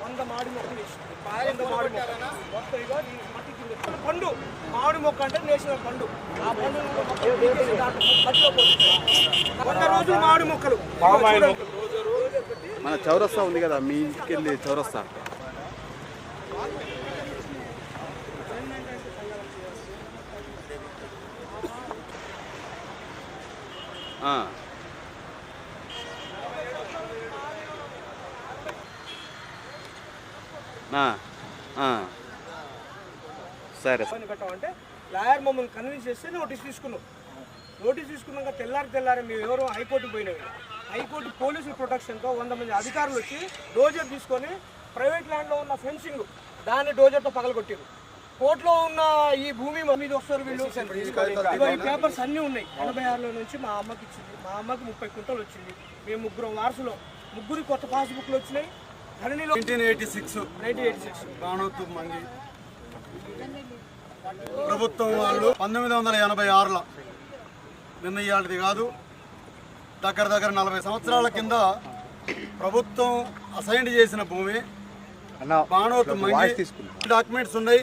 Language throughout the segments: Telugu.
వంద మొక్కలు మొత్తం పండు మామిడి మొక్క అంటే నేషనల్ పండు ఆ పండు వంద రోజులు మామిడి మొక్కలు మన చౌరస్తా ఉంది కదా మీ ఇంటికి వెళ్ళి చౌరస్తా ఆ. ఆ, ఆ. సరే. పని పెట్టామంటే లాయర్ మమ్మల్ని కన్విన్స్ చేస్తే నోటీస్ తీసుకున్నాం. నోటీస్ తీసుకున్నాక తెల్లారి తెల్లారి మేము ఎవరో హైకోర్టుకు పోయినవి హైకోర్టు పోలీసుల ప్రొటెక్షన్తో వంద మంది అధికారులు వచ్చి డోజర్ తీసుకొని ప్రైవేట్ ల్యాండ్లో ఉన్న ఫెన్సింగ్ దాన్ని డోజర్తో పగలగొట్టారు కోర్టులో ఉన్న ఈ భూమి మీద వస్తారు వీళ్ళు. ఇగో ఈ పేపర్స్ అన్నీ ఉన్నాయి. ఎనభై ఆరులో నుంచి మా అమ్మకి ఇచ్చింది. మా అమ్మకి ముప్పై కుంటలు వచ్చింది. మేము ముగ్గురు వారసులో. ముగ్గురు కొత్త పాస్బుక్లు వచ్చినాయి. ధరణిలో nineteen eighty six. Nineteen eighty six. Mangi ప్రభుత్వం వాళ్ళు పంతొమ్మిది వందల ఎనభై ఆరులో నిర్ణయాలది కాదు. దగ్గర దగ్గర నలభై సంవత్సరాల కింద ప్రభుత్వం అసైన్ చేసిన భూమి. బాణోతు మంగి డాక్యుమెంట్స్ ఉన్నాయి.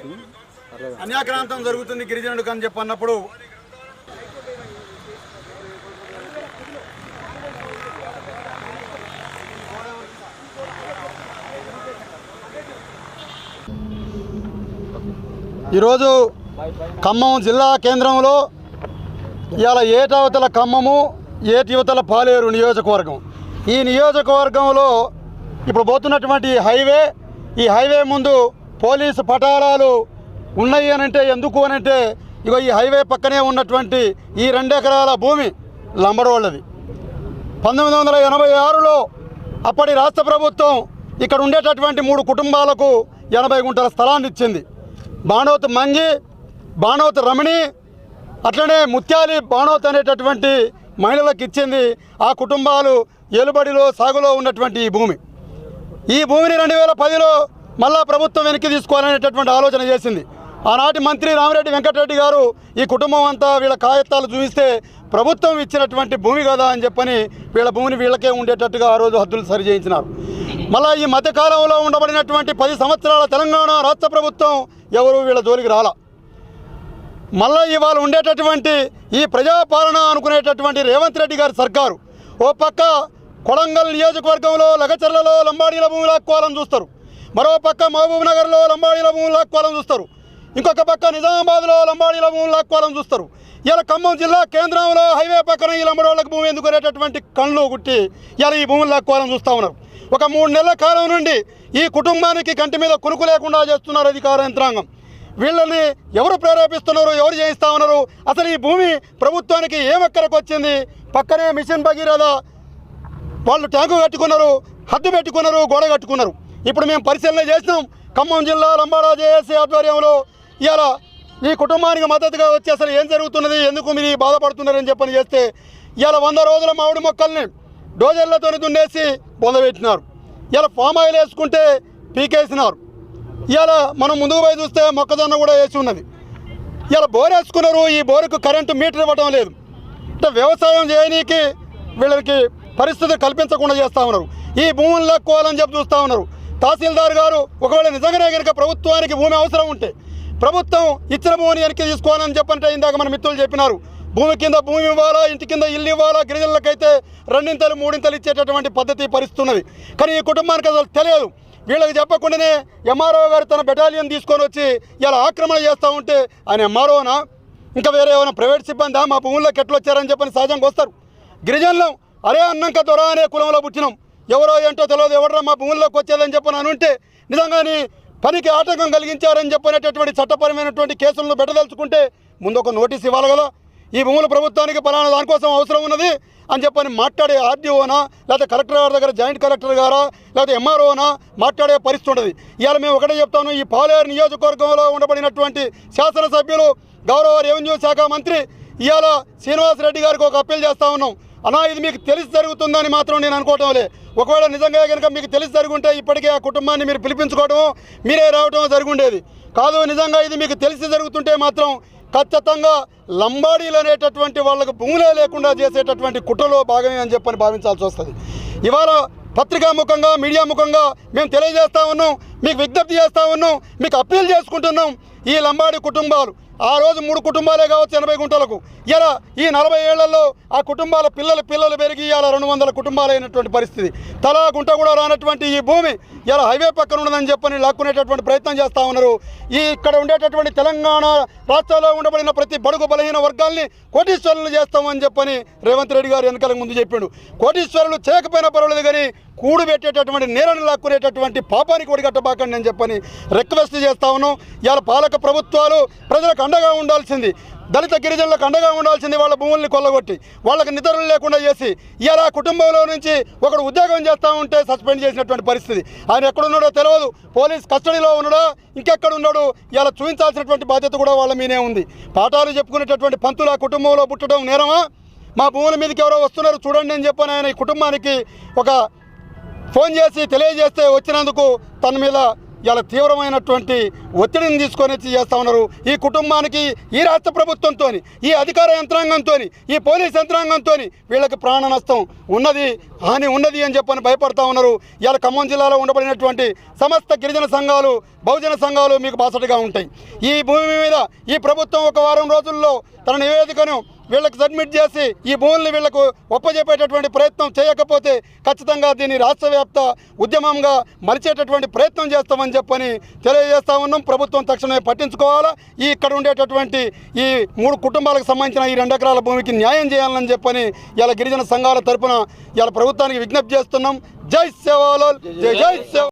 అన్యాక్రాంతం జరుగుతుంది గిరిజనుడికి అని చెప్పి అన్నప్పుడు ఈరోజు ఖమ్మం జిల్లా కేంద్రంలో ఇవాళ ఏటవతల ఖమ్మము ఏటివతల పాలేరు నియోజకవర్గం. ఈ నియోజకవర్గంలో ఇప్పుడు పోతున్నటువంటి హైవే ఈ హైవే ముందు పోలీసు పటాలాలు ఉన్నాయి అని అంటే ఎందుకు అని అంటే ఇగో ఈ హైవే పక్కనే ఉన్నటువంటి ఈ రెండెకరాల భూమి లంబడోళ్ళది పంతొమ్మిది వందల ఎనభై ఆరులో అప్పటి రాష్ట్ర ప్రభుత్వం ఇక్కడ ఉండేటటువంటి మూడు కుటుంబాలకు ఎనభై గుంటల స్థలాన్ని ఇచ్చింది. బాణోత్ మంగి బాణోత్ రమణి అట్లనే ముత్యాలి బాణోత్ అనేటటువంటి మహిళలకు ఇచ్చింది ఆ కుటుంబాలు ఏలుబడిలో సాగులో ఉన్నటువంటి ఈ భూమి. ఈ భూమిని రెండు వేల పదిలో మళ్ళా ప్రభుత్వం వెనక్కి తీసుకోవాలనేటటువంటి ఆలోచన చేసింది. ఆనాటి మంత్రి రామిరెడ్డి వెంకటరెడ్డి గారు ఈ కుటుంబం అంతా వీళ్ళ కాగితాలు చూపిస్తే ప్రభుత్వం ఇచ్చినటువంటి భూమి కదా అని చెప్పని వీళ్ళ భూమిని వీళ్ళకే ఉండేటట్టుగా ఆ రోజు హద్దులు సరిచేయించినారు మళ్ళీ ఈ మధ్యకాలంలో ఉండబడినటువంటి పది సంవత్సరాల తెలంగాణ రాష్ట్ర ప్రభుత్వం ఎవరు వీళ్ళ జోలికి రాలా. మళ్ళీ ఇవాళ ఉండేటటువంటి ఈ ప్రజాపాలన అనుకునేటటువంటి రేవంత్ రెడ్డి గారి సర్కారు ఓ పక్క కొడంగల్ నియోజకవర్గంలో లగచర్లలో లంబాడీల భూమి లాక్కోవాలని చూస్తారు. మరో పక్క మహబూబ్ నగర్లో లంబాడీల భూమి లాక్కోవాలని చూస్తారు. ఇంకొక పక్క నిజామాబాద్లో లంబాడీల భూమి లాక్కోవాలని చూస్తారు. ఇలా ఖమ్మం జిల్లా కేంద్రంలో హైవే పక్కన ఈ లంబడోళ్ళకి భూమి ఎందుకునేటటువంటి కళ్ళు గుట్టి ఇలా ఈ భూములు లాక్కోవాలని చూస్తూ ఉన్నారు. ఒక మూడు నెలల కాలం నుండి ఈ కుటుంబానికి కంటి మీద కునుకు లేకుండా చేస్తున్నారు అధికార యంత్రాంగం. వీళ్ళని ఎవరు ప్రేరేపిస్తున్నారు ఎవరు చేయిస్తా ఉన్నారు? అసలు ఈ భూమి ప్రభుత్వానికి ఏమక్కరకు వచ్చింది? పక్కనే మిషన్ భగీరథ వాళ్ళు ట్యాంకు కట్టుకున్నారు హద్దు పెట్టుకున్నారు గోడ కట్టుకున్నారు. ఇప్పుడు మేము పరిశీలన చేసినాం. ఖమ్మం జిల్లా లంబాడా జేఏసీ ఆధ్వర్యంలో ఇవాళ ఈ కుటుంబానికి మద్దతుగా వచ్చి అసలు ఏం జరుగుతున్నది? ఎందుకు మీరు బాధపడుతున్నారని చెప్పని చేస్తే ఇవాళ వంద రోజుల మామిడి మొక్కల్ని డోజర్లతో దున్నేసి పొందబెట్టినారు ఇలా ఫామ్ ఆయిల్ వేసుకుంటే పీకేసినారు. ఇలా మనం ముందుకు పోయి చూస్తే మొక్కజొన్న కూడా వేసి ఉన్నది. ఇలా బోర్ వేసుకున్నారు ఈ బోరుకు కరెంటు మీటర్ ఇవ్వడం లేదు. అంటే వ్యవసాయం చేయనీకి వీళ్ళకి పరిస్థితి కల్పించకుండా చేస్తూ ఉన్నారు. ఈ భూములు లాక్కోవాలని చెప్పి చూస్తూ ఉన్నారు. తహసీల్దార్ గారు ఒకవేళ నిజంగానే కనుక ప్రభుత్వానికి భూమి అవసరం ఉంటే ప్రభుత్వం ఇచ్చిన భూమిని వెనక్కి తీసుకోవాలని చెప్పంటే ఇందాక మన మిత్రులు చెప్పినారు. భూమి కింద భూమి ఇవ్వాలా ఇంటి కింద ఇల్లు ఇవ్వాలా గిరిజనులకైతే రెండింతలు మూడింతలు ఇచ్చేటటువంటి పద్ధతి పరిస్థితున్నది కానీ ఈ కుటుంబానికి అసలు తెలియదు. వీళ్ళకి చెప్పకుండానే ఎంఆర్ఓ గారు తన బెటాలియన్ తీసుకొని వచ్చి ఇలా ఆక్రమణ చేస్తూ ఉంటే ఆయన ఎంఆర్ఓనా? ఇంకా వేరే ఏమైనా ప్రైవేట్ సిబ్బంది? మా భూముల్లోకి ఎట్లా వచ్చారని చెప్పని సహజంగా వస్తారు. గిరిజనులం అరే అన్నంక దొర అనే కులంలో పుట్టినాం. ఎవరో ఏంటో తెలియదు ఎవడరా మా భూముల్లోకి వచ్చేదని చెప్పని అనుంటే నిజంగాని పనికి ఆటంకం కలిగించారని చెప్పినటువంటి చట్టపరమైనటువంటి కేసులను పెట్టదలుచుకుంటే ముందు ఒక నోటీస్ ఇవ్వాలి కదా. ఈ భూములు ప్రభుత్వానికి పలానా దానికోసం అవసరం ఉన్నది అని చెప్పని మాట్లాడే ఆర్డీఓనా లేకపోతే కలెక్టర్ గారి దగ్గర జాయింట్ కలెక్టర్ గారా లేకపోతే ఎంఆర్ఓనా మాట్లాడే పరిస్థితి ఉండదు. ఇవాళ మేము ఒకటే చెప్తాను ఈ పాలేరు నియోజకవర్గంలో ఉండబడినటువంటి శాసనసభ్యులు గౌరవ రెవెన్యూ శాఖ మంత్రి ఇవాళ శ్రీనివాసరెడ్డి గారికి ఒక అప్పీల్ చేస్తా ఉన్నాం. అనా ఇది మీకు తెలిసి జరుగుతుందని మాత్రం నేను అనుకోవటం లే ఒకవేళ నిజంగా కనుక మీకు తెలిసి జరుగుంటే ఇప్పటికే ఆ కుటుంబాన్ని మీరు పిలిపించుకోవడం మీరే రావడం జరుగుండేది. కాదు నిజంగా ఇది మీకు తెలిసి జరుగుతుంటే మాత్రం ఖచ్చితంగా లంబాడీలు అనేటటువంటి వాళ్ళకు భూములే లేకుండా చేసేటటువంటి కుట్రలో భాగమే అని చెప్పని భావించాల్సి వస్తుంది. ఇవాళ పత్రికా ముఖంగా మీడియా ముఖంగా మేము తెలియజేస్తా ఉన్నాం మీకు విజ్ఞప్తి చేస్తా ఉన్నాం మీకు అప్పీల్ చేసుకుంటున్నాం ఈ లంబాడి కుటుంబాలు. ఆ రోజు మూడు కుటుంబాలే కావచ్చు ఎనభై గుంటలకు. ఇలా ఈ నలభై ఏళ్ళలో ఆ కుటుంబాల పిల్లలు పిల్లలు పెరిగి ఇలా రెండు వందల కుటుంబాలైనటువంటి పరిస్థితి. తలా గుంట కూడా రానటువంటి ఈ భూమి ఇలా హైవే పక్కన ఉన్నదని చెప్పని లాక్కునేటటువంటి ప్రయత్నం చేస్తూ ఉన్నారు. ఈ ఇక్కడ ఉండేటటువంటి తెలంగాణ రాష్ట్రాల్లో ఉండబడిన ప్రతి బడుగు బలహీన వర్గాల్ని కోటీశ్వరులు చేస్తామని చెప్పని రేవంత్ రెడ్డి గారు వెనకాల ముందు చెప్పిండు. కోటీశ్వరులు చేయకపోయినా పర్వాలేదు కానీ కూడు పెట్టేటటువంటి నేలను లాక్కునేటటువంటి పాపానికి ఒడిగట్టబాకండి అని చెప్పని రిక్వెస్ట్ చేస్తా ఉన్నాం. ఇవాళ పాలక ప్రభుత్వాలు ప్రజలకు అండగా ఉండాల్సింది. దళిత గిరిజనులకు అండగా ఉండాల్సింది వాళ్ళ భూముల్ని కొల్లగొట్టి వాళ్ళకి నిద్రలు లేకుండా చేసి ఇవాళ కుటుంబంలో నుంచి ఒకడు ఉద్యోగం చేస్తూ ఉంటే సస్పెండ్ చేసినటువంటి పరిస్థితి. ఆయన ఎక్కడున్నాడో తెలియదు పోలీస్ కస్టడీలో ఉన్నాడో? ఇంకెక్కడ ఉన్నాడు ఇలా చూపించాల్సినటువంటి బాధ్యత కూడా వాళ్ళ మీదే ఉంది. పాఠాలు చెప్పుకునేటటువంటి పంతులు ఆ కుటుంబంలో పుట్టడం నేరమా? మా భూముల మీదకి ఎవరో వస్తున్నారు చూడండి అని చెప్పని ఆయన ఈ కుటుంబానికి ఒక ఫోన్ చేసి తెలియజేస్తే వచ్చినందుకు తన మీద ఇలా తీవ్రమైనటువంటి ఒత్తిడిని తీసుకొని చేస్తా ఉన్నారు. ఈ కుటుంబానికి ఈ రాష్ట్ర ప్రభుత్వంతో ఈ అధికార యంత్రాంగంతో ఈ పోలీస్ యంత్రాంగంతో వీళ్ళకి ప్రాణ నష్టం ఉన్నది హాని ఉన్నది అని చెప్పని భయపడతా ఉన్నారు. ఇలా ఖమ్మం జిల్లాలో ఉండబడినటువంటి సమస్త గిరిజన సంఘాలు బహుజన సంఘాలు మీకు బాసటగా ఉంటాయి. ఈ భూమి మీద ఈ ప్రభుత్వం ఒక వారం రోజుల్లో తన నివేదికను వీళ్ళకి సబ్మిట్ చేసి ఈ భూముల్ని వీళ్ళకు ఒప్పజెప్పేటటువంటి ప్రయత్నం చేయకపోతే ఖచ్చితంగా దీన్ని రాష్ట్ర వ్యాప్త ఉద్యమంగా మలిచేటటువంటి ప్రయత్నం చేస్తామని చెప్పని తెలియజేస్తా ఉన్నాం. ప్రభుత్వం తక్షణమే పట్టించుకోవాలా? ఈ ఇక్కడ ఉండేటటువంటి ఈ మూడు కుటుంబాలకు సంబంధించిన ఈ రెండు ఎకరాల భూమికి న్యాయం చేయాలని చెప్పని ఇలా గిరిజన సంఘాల తరపున ఇలా ప్రభుత్వానికి విజ్ఞప్తి చేస్తున్నాం. జై సేవాలో జై జై సేవ